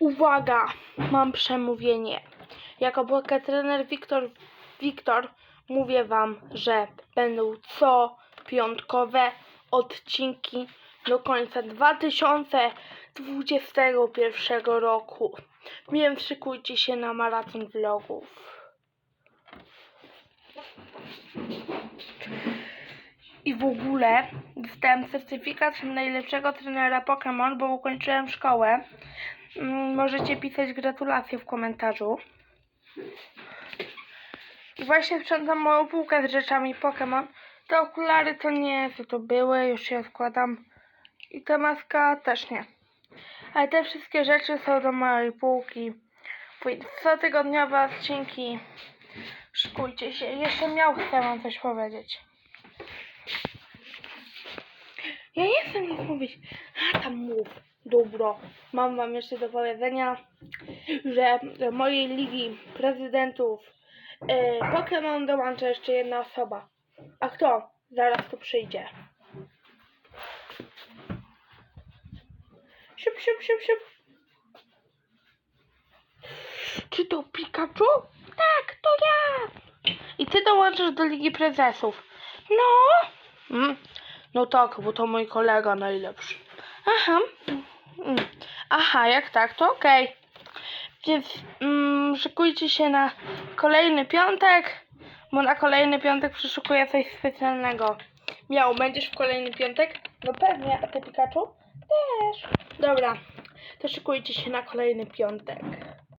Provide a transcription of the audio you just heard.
Uwaga, mam przemówienie. Jako trener Wiktor, Wiktor mówię wam, że będą co piątkowe odcinki do końca 2021 roku. Więc szykujcie się na maraton vlogów. W ogóle dostałem certyfikat najlepszego trenera Pokémon, bo ukończyłem szkołę. Mm, Możecie pisać gratulacje w komentarzu. I właśnie sprzątam moją półkę z rzeczami Pokémon. Te okulary to nie, co to były, już je składam. I ta maska też nie. Ale te wszystkie rzeczy są do mojej półki. Cotygodniowe odcinki. Szykujcie się. Jeszcze miał chcę wam coś powiedzieć. Ja nie chcę nic mówić. A tam mów. Dobro. Mam wam jeszcze do powiedzenia, że do mojej ligi prezydentów e, Pokémon dołącza jeszcze jedna osoba. A kto? Zaraz tu przyjdzie. Siup, siup, siup, siup. Czy to Pikachu? Tak, to ja. I ty dołączysz do Ligi Prezesów. No. Mm. No tak, bo to mój kolega najlepszy. Aha. Mm. Aha, jak tak, to okej. Więc mm, szykujcie się na kolejny piątek, bo na kolejny piątek przyszukuję coś specjalnego. Miał, będziesz w kolejny piątek? No pewnie, a ty Pikachu? Też. Dobra, to szykujcie się na kolejny piątek.